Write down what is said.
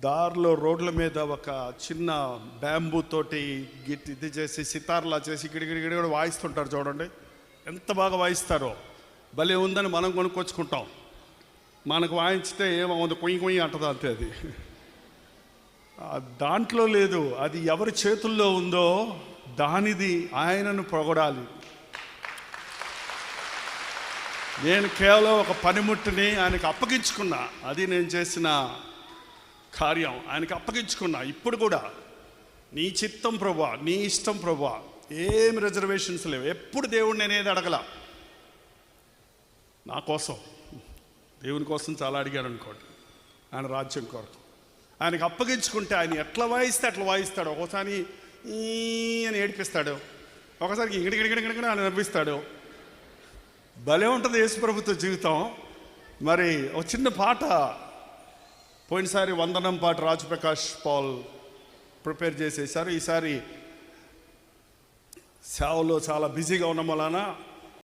దారిలో రోడ్ల మీద ఒక చిన్న బ్యాంబూ తోటి గిట్ ఇది చేసి సితార్లా చేసి గిడిగిడి గిడి కూడా వాయిస్తుంటారు చూడండి. ఎంత బాగా వాయిస్తారో. భలే ఉందని మనం కొనుక్కొచ్చుకుంటాం. మనకు వాయించితే ఏమవుంది కొయ్యి కొయ్యి అంటది అంతే అది. దాంట్లో లేదు అది ఎవరి చేతుల్లో ఉందో దానిది ఆయనను పొగడాలి. నేను కేవలం ఒక పనిముట్టుని ఆయనకు అప్పగించుకున్నా. అది నేను చేసిన కార్యం ఆయనకి అప్పగించుకున్నా. ఇప్పుడు కూడా నీ చిత్తం ప్రభా నీ ఇష్టం ప్రభా ఏం రిజర్వేషన్స్ లేవు. ఎప్పుడు దేవుడు నేనేది అడగల? నా కోసం. దేవుని కోసం చాలా అడిగాడు అనుకోండి. ఆయన రాజ్యం కొరకు. ఆయనకి అప్పగించుకుంటే ఆయన ఎట్లా వాయిస్తే అట్లా వాయిస్తాడు. ఒకసారి ఈ అని ఏడిపిస్తాడు. ఒకసారి ఇంగడిగిడిగిడిగిడి అని నవ్విస్తాడు. భలే ఉంటుంది యేసుప్రభుత్వ జీవితం. మరి ఒక చిన్న పాట. పోయినసారి వందనం పాట రాజప్రకాష్ పాల్ ప్రిపేర్ చేసేసారు. ఈసారి సేవలో చాలా బిజీగా ఉన్న వలన